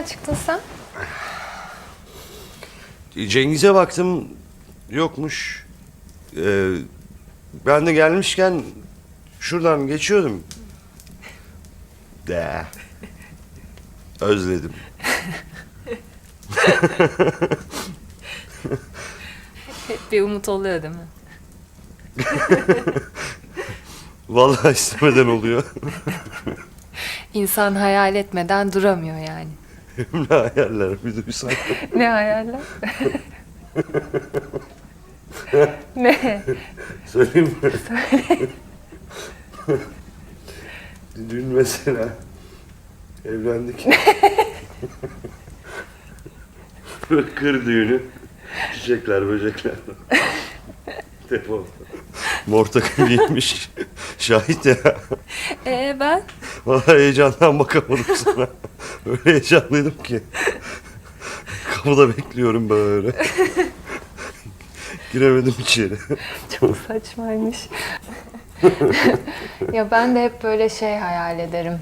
Nereden çıktın sen? Cengiz'e baktım yokmuş. Ee, ben de gelmişken şuradan geçiyordum. De. Özledim. Hep bir umut oluyor değil mi? Vallahi istemeden oluyor. İnsan hayal etmeden duramıyor yani. Ne hayaller bir. Ne hayaller? ne? Söyleyeyim mi? Dün mesela evlendik. Kır düğünü. Çiçekler, böcekler. Depo. Mor takım giymiş. Şahit ya. Ee ben? Vallahi heyecandan bakamadım sana. Öyle heyecanlıydım ki. Kapıda bekliyorum böyle. Giremedim içeri. Çok saçmaymış. ya ben de hep böyle şey hayal ederim.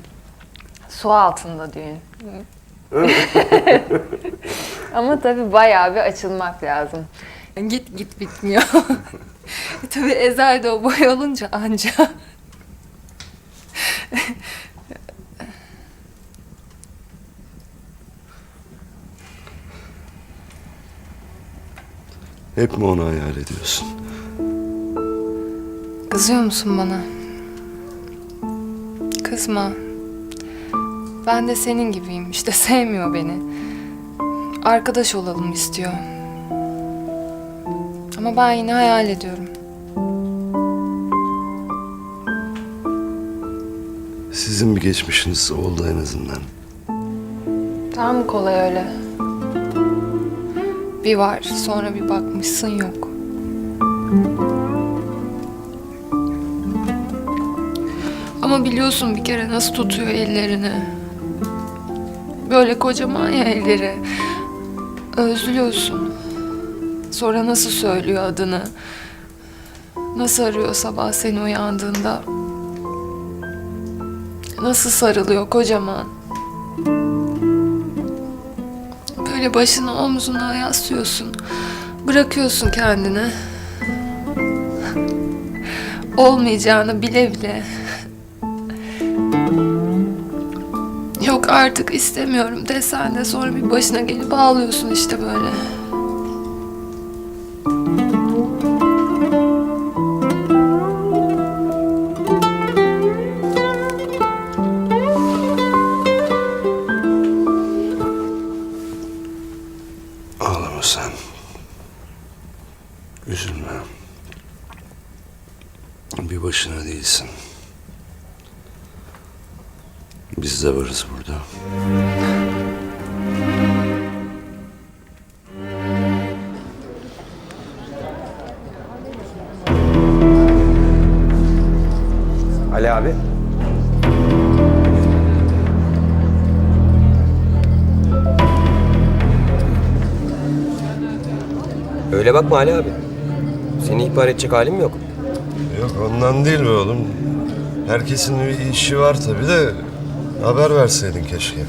Su altında düğün. Ama tabii bayağı bir açılmak lazım. Git git bitmiyor. tabii Ezel de o boy olunca anca. Hep mi onu hayal ediyorsun? Kızıyor musun bana? Kızma. Ben de senin gibiyim. İşte sevmiyor beni. Arkadaş olalım istiyor. Ama ben yine hayal ediyorum. Sizin bir geçmişiniz oldu en azından. Mı kolay öyle? Bir var, sonra bir bakmışsın yok. Ama biliyorsun bir kere nasıl tutuyor ellerini. Böyle kocaman ya elleri. Özlüyorsun. Sonra nasıl söylüyor adını. Nasıl arıyor sabah seni uyandığında. Nasıl sarılıyor kocaman. Böyle başını omzuna yaslıyorsun. Bırakıyorsun kendini. Olmayacağını bile bile. Yok artık istemiyorum desen de sonra bir başına gelip ağlıyorsun işte böyle. Varız burada. Ali abi. Öyle bakma Ali abi. Seni ihbar edecek halim yok. Yok ondan değil be oğlum. Herkesin bir işi var tabii de haber verseydin keşke.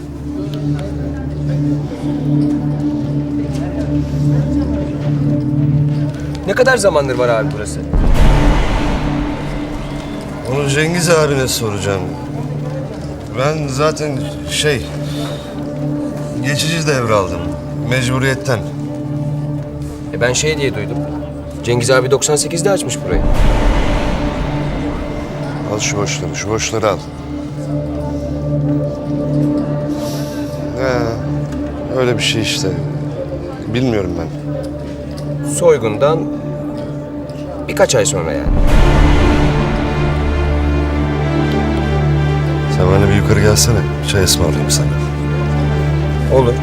Ne kadar zamandır var abi burası? Onu Cengiz abine soracağım. Ben zaten şey... Geçici devraldım. Mecburiyetten. E ben şey diye duydum. Cengiz abi 98'de açmış burayı. Al şu boşları, şu boşları al. Öyle bir şey işte. Bilmiyorum ben. Soygundan birkaç ay sonra yani. Sen bana bir yukarı gelsene. Çay ısmarlayayım sana. Olur.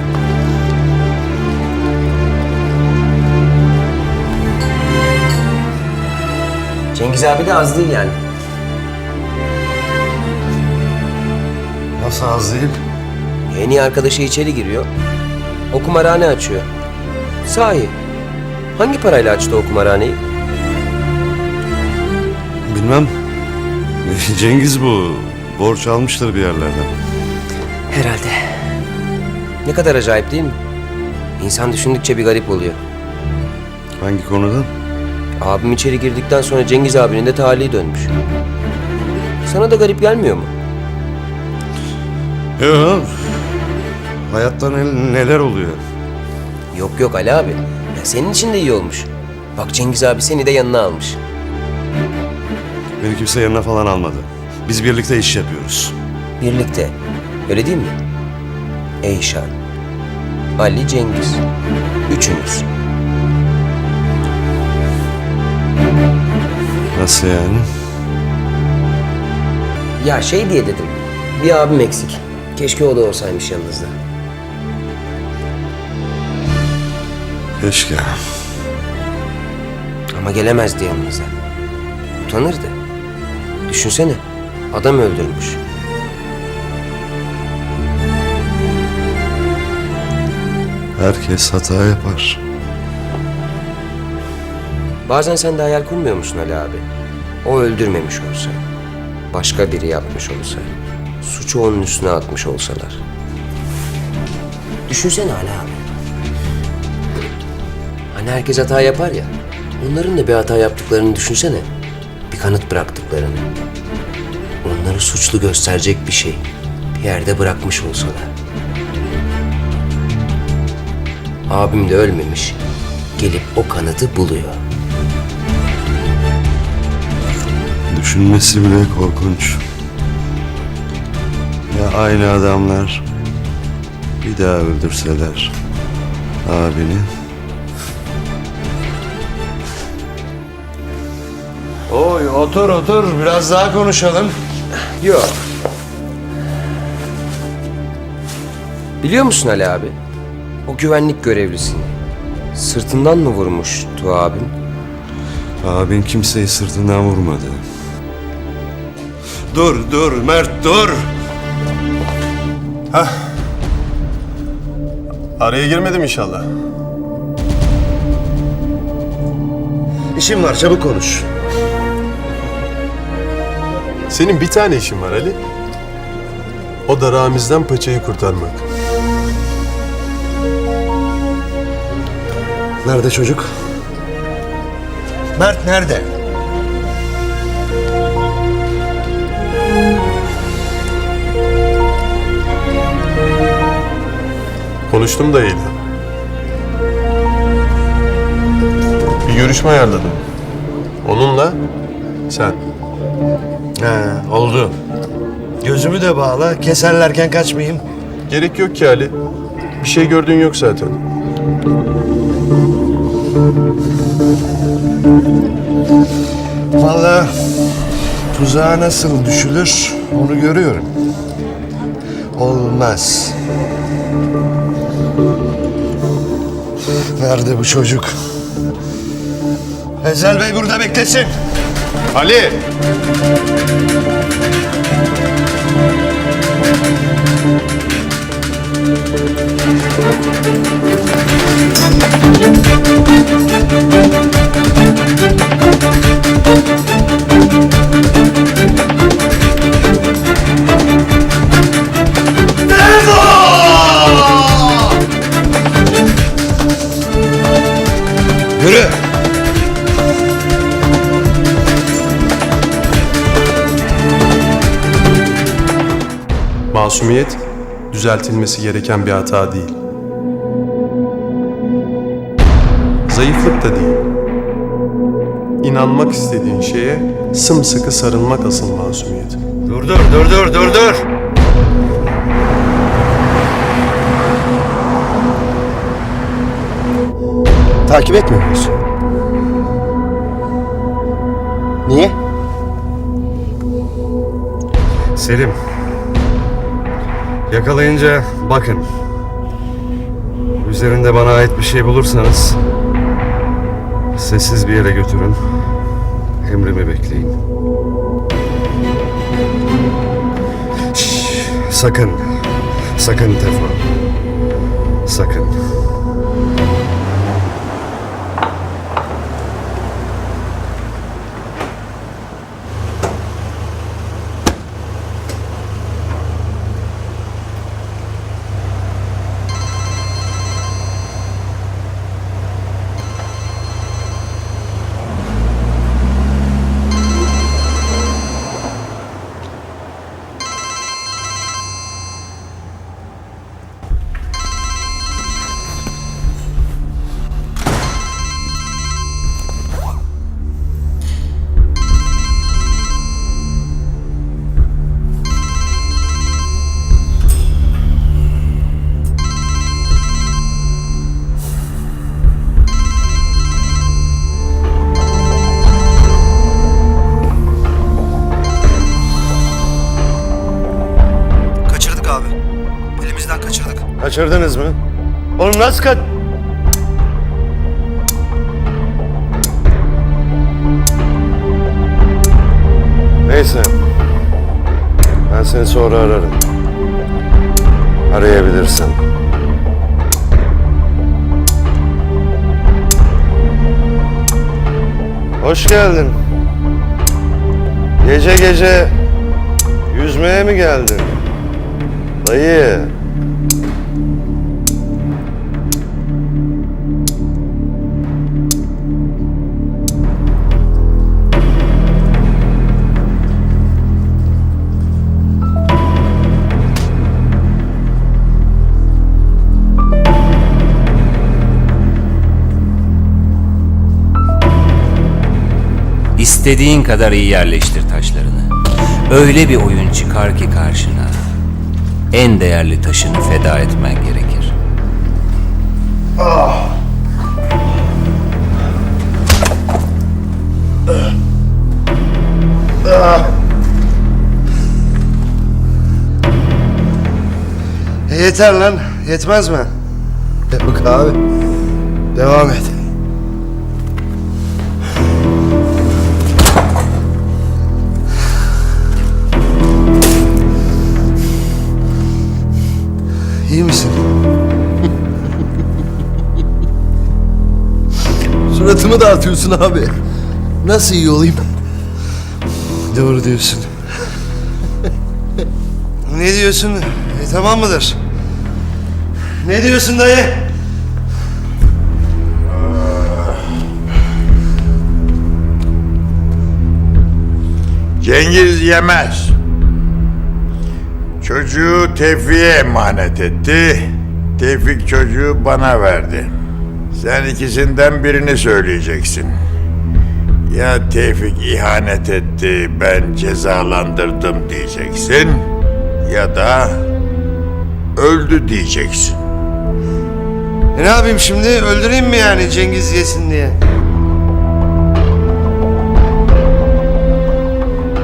Cengiz abi de az değil yani. Nasıl az değil? En iyi arkadaşı içeri giriyor. O kumarhane açıyor. Sahi. Hangi parayla açtı o kumarhaneyi? Bilmem. Cengiz bu. Borç almıştır bir yerlerden. Herhalde. Ne kadar acayip değil mi? İnsan düşündükçe bir garip oluyor. Hangi konuda? Abim içeri girdikten sonra Cengiz abinin de talihi dönmüş. Sana da garip gelmiyor mu? Yok. Hayatta ne- neler oluyor? Yok yok Ali abi. Ya senin için de iyi olmuş. Bak Cengiz abi seni de yanına almış. Beni kimse yanına falan almadı. Biz birlikte iş yapıyoruz. Birlikte. Öyle değil mi? Eyşan. Ali Cengiz. Üçünüz. Nasıl yani? Ya şey diye dedim. Bir abim eksik. Keşke o da olsaymış yanınızda. Keşke. Ama gelemezdi yanınıza. Utanırdı. Düşünsene. Adam öldürmüş. Herkes hata yapar. Bazen sen de hayal kurmuyor musun Ali abi? O öldürmemiş olsa, başka biri yapmış olsa, suçu onun üstüne atmış olsalar. Düşünsene Ali abi. Hani herkes hata yapar ya, onların da bir hata yaptıklarını düşünsene. Bir kanıt bıraktıklarını. Onları suçlu gösterecek bir şey bir yerde bırakmış olsalar. Abim de ölmemiş, gelip o kanıtı buluyor. Düşünmesi bile korkunç. Ya aynı adamlar bir daha öldürseler abini. Oy otur otur biraz daha konuşalım. Yok. Biliyor musun Ali abi? O güvenlik görevlisini. Sırtından mı vurmuştu abim? Abin kimseyi sırtından vurmadı. Dur dur Mert dur. Araya girmedim inşallah. İşim var çabuk konuş. Senin bir tane işin var Ali. O da Ramiz'den paçayı kurtarmak. Nerede çocuk? Mert nerede? Konuştum da ile. Bir görüşme ayarladım. Onunla sen. He oldu. Gözümü de bağla keserlerken kaçmayayım. Gerek yok ki Ali. Bir şey gördüğün yok zaten. Vallahi tuzağa nasıl düşülür onu görüyorum. Olmaz. Nerede bu çocuk? Ezel Bey burada beklesin. Ali! Masumiyet düzeltilmesi gereken bir hata değil. Zayıflık da değil. İnanmak istediğin şeye sımsıkı sarılmak asıl masumiyet. Dur dur dur dur dur dur. Takip etmiyor muyuz? Niye? Selim. Yakalayınca bakın. Üzerinde bana ait bir şey bulursanız sessiz bir yere götürün. Emrimi bekleyin. Şşş, sakın. Sakın Tefo. Sakın. Kaçırdınız mı? Oğlum nasıl kaç... Neyse. Ben seni sonra ararım. Arayabilirsin. Hoş geldin. Gece gece yüzmeye mi geldin? Dayı. İstediğin kadar iyi yerleştir taşlarını. Öyle bir oyun çıkar ki karşına. En değerli taşını feda etmen gerekir. E yeter lan. Yetmez mi? Yok abi. Devam et. Suratımı dağıtıyorsun abi. Nasıl iyi olayım? Doğru diyorsun. ne diyorsun? E, tamam mıdır? Ne diyorsun dayı? Cengiz yemez. Çocuğu Tevfik'e emanet etti. Tevfik çocuğu bana verdi. Sen ikisinden birini söyleyeceksin. Ya Tevfik ihanet etti, ben cezalandırdım diyeceksin. Ya da öldü diyeceksin. E ne yapayım şimdi? Öldüreyim mi yani Cengiz yesin diye?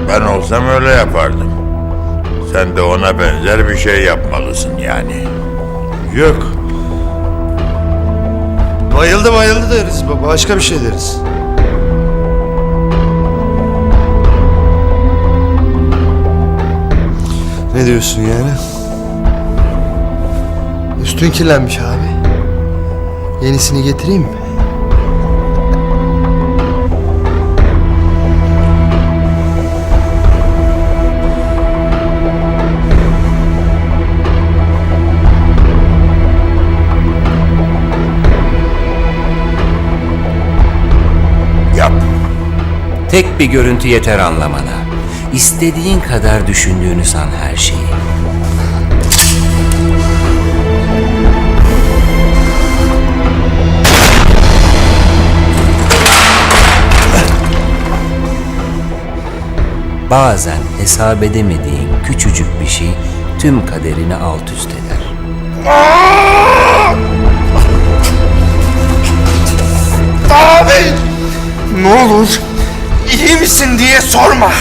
Ben olsam öyle yapardım. Sen de ona benzer bir şey yapmalısın yani. Yok. Bayıldı bayıldı deriz. Ba- Başka bir şey deriz. Ne diyorsun yani? Üstün kirlenmiş abi. Yenisini getireyim mi? Tek bir görüntü yeter anlamana. İstediğin kadar düşündüğünü san her şeyi. Bazen hesap edemediğin küçücük bir şey tüm kaderini alt üst eder. Ne olur iyi misin diye sorma.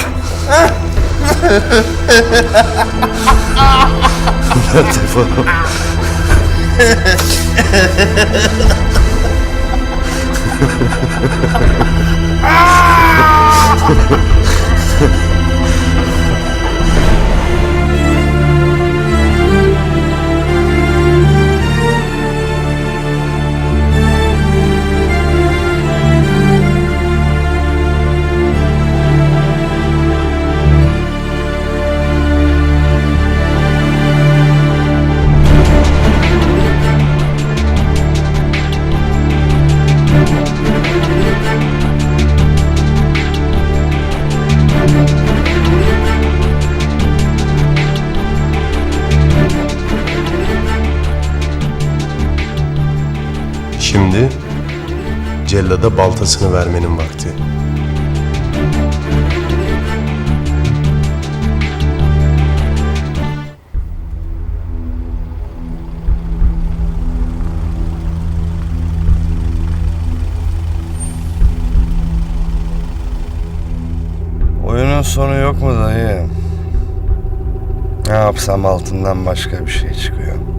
Şimdi cellada baltasını vermenin vakti. Oyunun sonu yok mu dayı? Ne yapsam altından başka bir şey çıkıyor.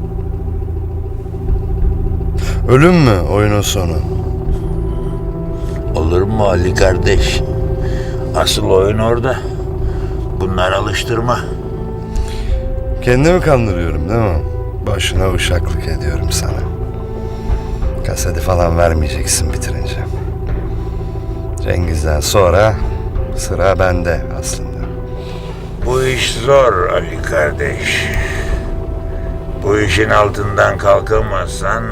Ölüm mü oyunun sonu? Olur mu Ali kardeş? Asıl oyun orada. Bunlar alıştırma. Kendimi kandırıyorum değil mi? Boşuna uşaklık ediyorum sana. Kaseti falan vermeyeceksin bitirince. Cengiz'den sonra sıra bende aslında. Bu iş zor Ali kardeş. Bu işin altından kalkamazsan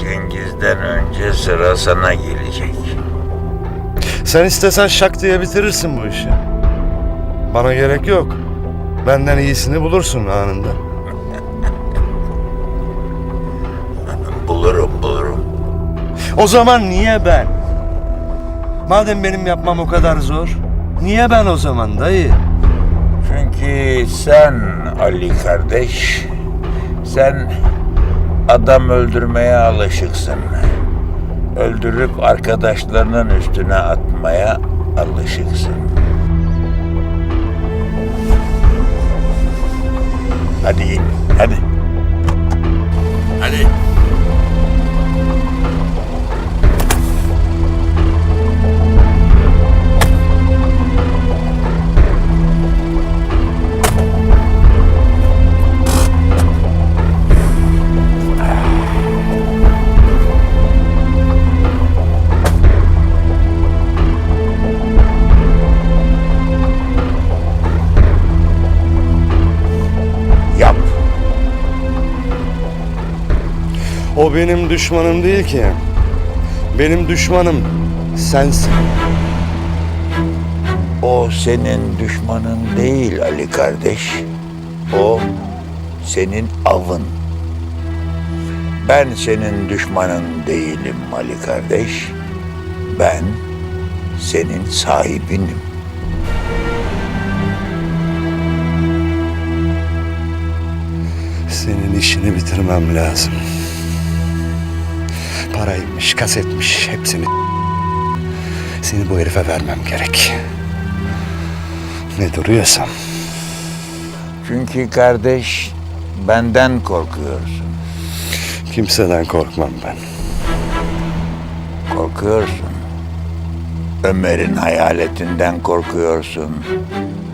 Cengiz'den önce sıra sana gelecek. Sen istesen şak diye bitirirsin bu işi. Bana gerek yok. Benden iyisini bulursun anında. Bulurum bulurum. O zaman niye ben? Madem benim yapmam o kadar zor, niye ben o zaman dayı? Çünkü sen Ali kardeş, sen adam öldürmeye alışıksın. Öldürüp arkadaşlarının üstüne atmaya alışıksın. Hadi. Hadi. O benim düşmanım değil ki. Benim düşmanım sensin. O senin düşmanın değil Ali kardeş. O senin avın. Ben senin düşmanın değilim Ali kardeş. Ben senin sahibinim. Senin işini bitirmem lazım. Paraymış, kasetmiş hepsini seni bu herife vermem gerek. Ne duruyorsam. Çünkü kardeş benden korkuyorsun. Kimseden korkmam ben. Korkuyorsun. Ömer'in hayaletinden korkuyorsun.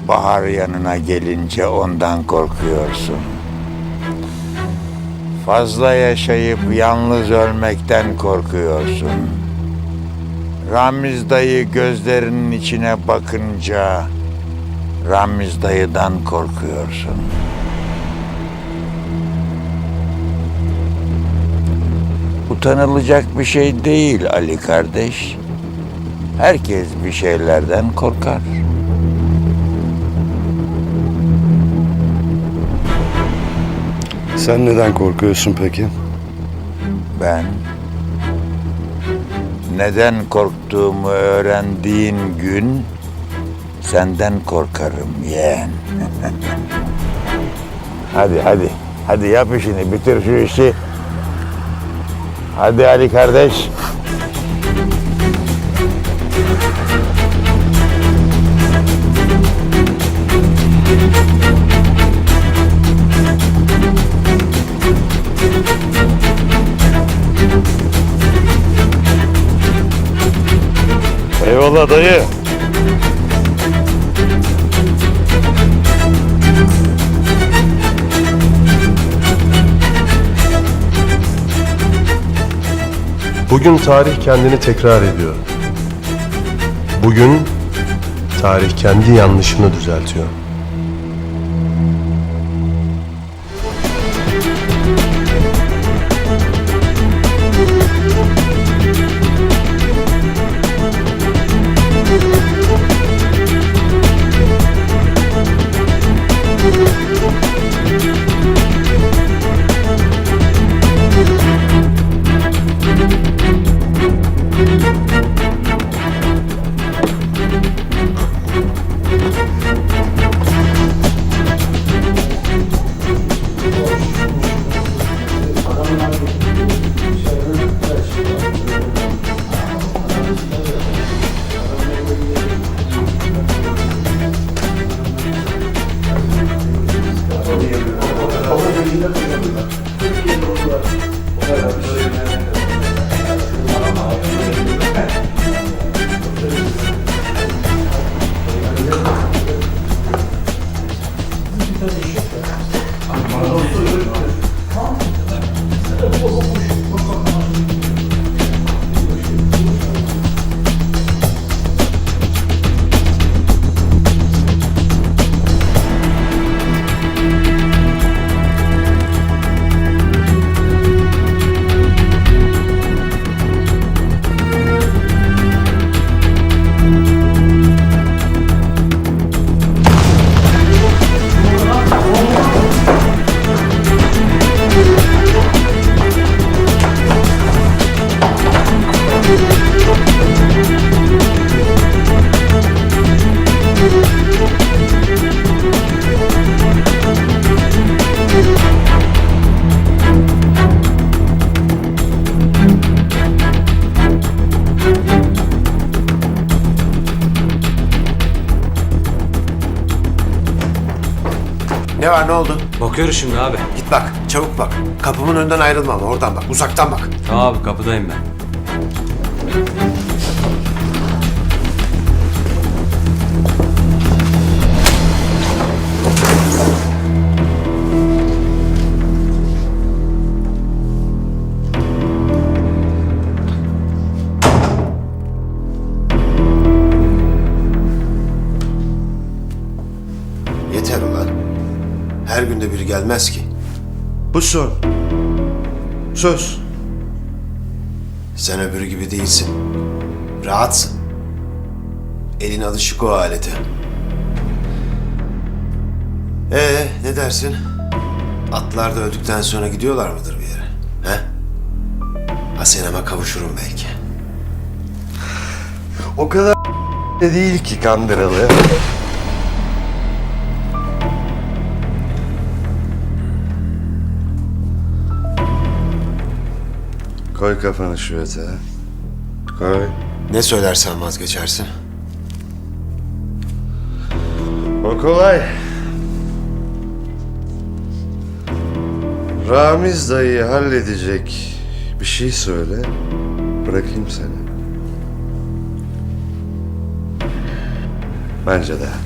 Bahar yanına gelince ondan korkuyorsun. Fazla yaşayıp yalnız ölmekten korkuyorsun. Ramiz dayı gözlerinin içine bakınca Ramiz dayıdan korkuyorsun. Utanılacak bir şey değil Ali kardeş. Herkes bir şeylerden korkar. Sen neden korkuyorsun peki? Ben neden korktuğumu öğrendiğin gün senden korkarım yeğen. hadi hadi. Hadi yap işini bitir şu işi. Hadi Ali kardeş. Eyvallah dayı. Bugün tarih kendini tekrar ediyor. Bugün tarih kendi yanlışını düzeltiyor. Oldu? Bakıyoruz şimdi abi. Git bak çabuk bak. Kapımın önünden ayrılma ama oradan bak uzaktan bak. Tamam abi kapıdayım ben. Gelmez ki. Bu son. Söz. Sen öbürü gibi değilsin. Rahatsın. Elin alışık o alete. Ee ne dersin? Atlar da öldükten sonra gidiyorlar mıdır bir yere? He? Asenama kavuşurum belki. O kadar de değil ki kandıralı. Koy kafanı şu yatağa. Koy. Ne söylersen vazgeçersin. O kolay. Ramiz dayıyı halledecek bir şey söyle. Bırakayım seni. Bence de.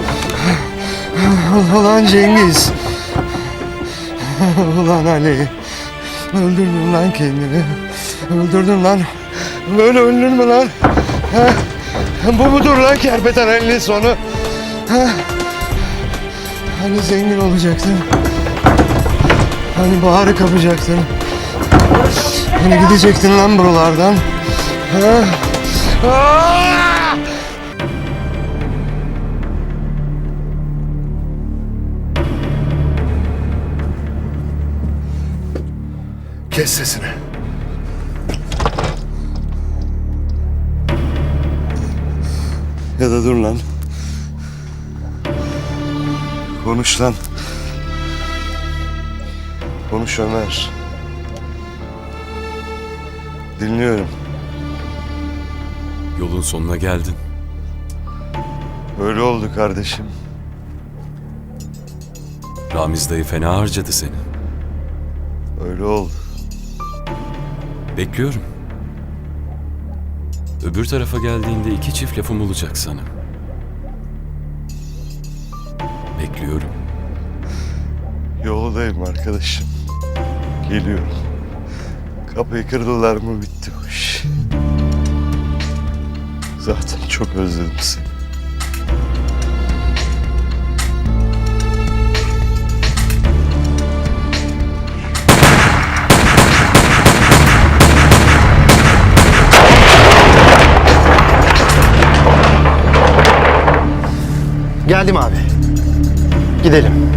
Ulan Cengiz. Ulan Ali. Öldürdün lan kendini. Öldürdün lan. Böyle ölünür mü lan? Ha? Bu mudur lan kerpetenelli sonu? Ha? Hani zengin olacaktın? Hani baharı kapacaktın? Hani gidecektin lan buralardan? Ha? Aa! Sesini. Ya da dur lan. Konuş lan. Konuş Ömer. Dinliyorum. Yolun sonuna geldin. Öyle oldu kardeşim. Ramiz dayı fena harcadı seni. Öyle oldu. Bekliyorum. Öbür tarafa geldiğinde iki çift lafım olacak sana. Bekliyorum. Yoldayım arkadaşım. Geliyorum. Kapıyı kırdılar mı bitti bu iş. Zaten çok özledim seni. Geldim abi. Gidelim.